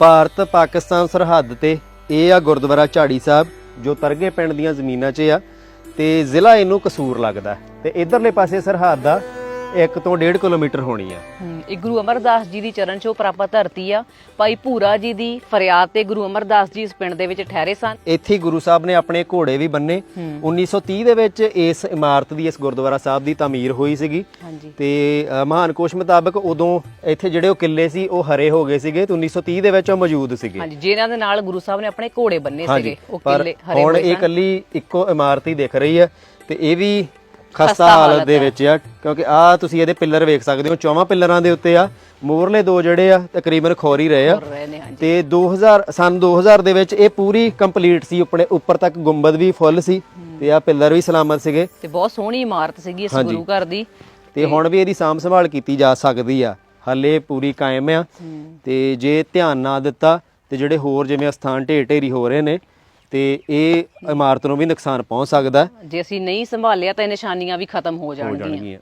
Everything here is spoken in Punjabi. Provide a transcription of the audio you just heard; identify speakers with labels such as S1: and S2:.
S1: ਭਾਰਤ ਪਾਕਿਸਤਾਨ ਸਰਹੱਦ ਤੇ ਇਹ ਆ ਗੁਰਦੁਆਰਾ ਝਾੜੀ ਸਾਹਿਬ, ਜੋ ਤਰਗੇ ਪਿੰਡ ਦੀਆਂ ਜ਼ਮੀਨਾਂ 'ਚ ਆ, ਤੇ ਜ਼ਿਲ੍ਹਾ ਇਹਨੂੰ ਕਸੂਰ ਲੱਗਦਾ ਤੇ ਇਧਰਲੇ ਪਾਸੇ ਸਰਹੱਦ ਦਾ 1 ਤੋਂ 1.5 ਕਿਲੋਮੀਟਰ ਹੋਣੀ ਆ।
S2: ਹਮ, ਇਹ ਗੁਰੂ ਅਮਰਦਾਸ ਜੀ ਦੀ ਚਰਨ ਛੋਹ ਪ੍ਰਾਪਤ ਧਰਤੀ ਆ। ਭਾਈ ਭੂਰਾ ਜੀ ਦੀ ਫਰਿਆਦ ਤੇ ਗੁਰੂ ਅਮਰਦਾਸ ਜੀ ਇਸ ਪਿੰਡ ਦੇ ਵਿੱਚ ਠਹਿਰੇ ਸਨ।
S1: ਇੱਥੇ ਹੀ ਗੁਰੂ ਸਾਹਿਬ ਨੇ ਆਪਣੇ ਘੋੜੇ ਵੀ ਬੰਨੇ। 1930 ਦੇ ਵਿੱਚ ਇਸ ਇਮਾਰਤ ਦੀ ਇਸ ਗੁਰਦੁਆਰਾ ਸਾਹਿਬ ਦੀ ਤਾਮੀਰ ਹੋਈ ਸੀਗੀ।
S2: ਹਾਂਜੀ।
S1: ਤੇ ਅ, ਮਹਾਨ ਕੋਸ਼ ਮੁਤਾਬਕ ਉਦੋਂ ਇੱਥੇ ਜਿਹੜੇ ਉਹ ਕਿੱਲੇ ਸੀ ਉਹ ਹਰੇ ਹੋ ਗਏ ਸੀਗੇ ਤੇ 1930 ਦੇ ਵਿੱਚ ਉਹ ਮੌਜੂਦ ਸੀਗੇ।
S2: ਹਾਂਜੀ ਜਿਨ੍ਹਾਂ ਦੇ ਨਾਲ ਗੁਰੂ ਸਾਹਿਬ ਨੇ ਆਪਣੇ ਘੋੜੇ ਬੰਨੇ ਸੀਗੇ ਉਹ
S1: ਪਰ
S2: ਕਿਲੇ ਹਰੇ
S1: ਹੁਣ
S2: ਹੋਏ
S1: ਇਹ
S2: ਸਨ।
S1: ਇਕੱਲੀ ਇੱਕੋ ਇਮਾਰਤ ਹੀ ਦਿਖ ਰਹੀ ਹੈ ਤੇ ਇਹ ਵੀ ਖਸਤਾ ਹਾਲਤ ਦੇ। ਵਿੱਚ ਆ ਕਿਉਂਕਿ ਆ ਤੁਸੀਂ ਇਹਦੇ ਪਿੱਲਰ ਵੇਖ ਸਕਦੇ ਹੋ ਚੌਵਾਂ ਪਿੱਲਰਾਂ ਦੇ ਉੱਤੇ ਆ। ਮੋਰਲੇ ਦੋ ਜਿਹੜੇ ਆ ਤਕਰੀਬਨ ਖੋਰ ਹੀ ਰਹੇ ਆ ਤੇ 2000 ਸਨ 2000 ਦੇ ਵਿੱਚ ਇਹ ਪੂਰੀ ਕੰਪਲੀਟ ਸੀ ਆਪਣੇ ਉੱਪਰ ਤੱਕ ਗੁੰਬਦ ਵੀ ਫੁੱਲ ਸੀ ਤੇ ਆ ਪਿੱਲਰ ਵੀ ਸਲਾਮਤ ਸੀਗੇ।
S2: ਤੇ ਬਹੁਤ ਸੋਹਣੀ ਇਮਾਰਤ ਸੀਗੀ ਇਸ ਗੁਰੂ ਘਰ ਦੀ।
S1: ਤੇ ਹੁਣ ਵੀ ਇਹਦੀ ਸਾਂਭ ਸੰਭਾਲ ਕੀਤੀ ਜਾ ਸਕਦੀ ਆ। ਹੱਲੇ ਪੂਰੀ ਕਾਇਮ ਆ। ਤੇ ਜੇ ਧਿਆਨ ਨਾ ਦਿੱਤਾ ਤੇ ਜਿਹੜੇ ਹੋਰ ਜਿਵੇਂ ਸਥਾਨ ਢੇਰ ਢੇਰੀ ਹੋ ਰਹੇ ਨੇ ਤੇ ਇਹ ਇਮਾਰਤ ਨੂੰ ਵੀ ਨੁਕਸਾਨ ਪਹੁੰਚ ਸਕਦਾ
S2: ਜੇ ਅਸੀਂ ਨਹੀਂ ਸੰਭਾਲਿਆ ਤਾਂ ਇਹ ਨਿਸ਼ਾਨੀਆਂ ਵੀ ਖਤਮ ਹੋ
S1: ਹੋ
S2: ਜਾਣਗੀਆਂ।
S1: ਜਾਣਗੀਆਂ।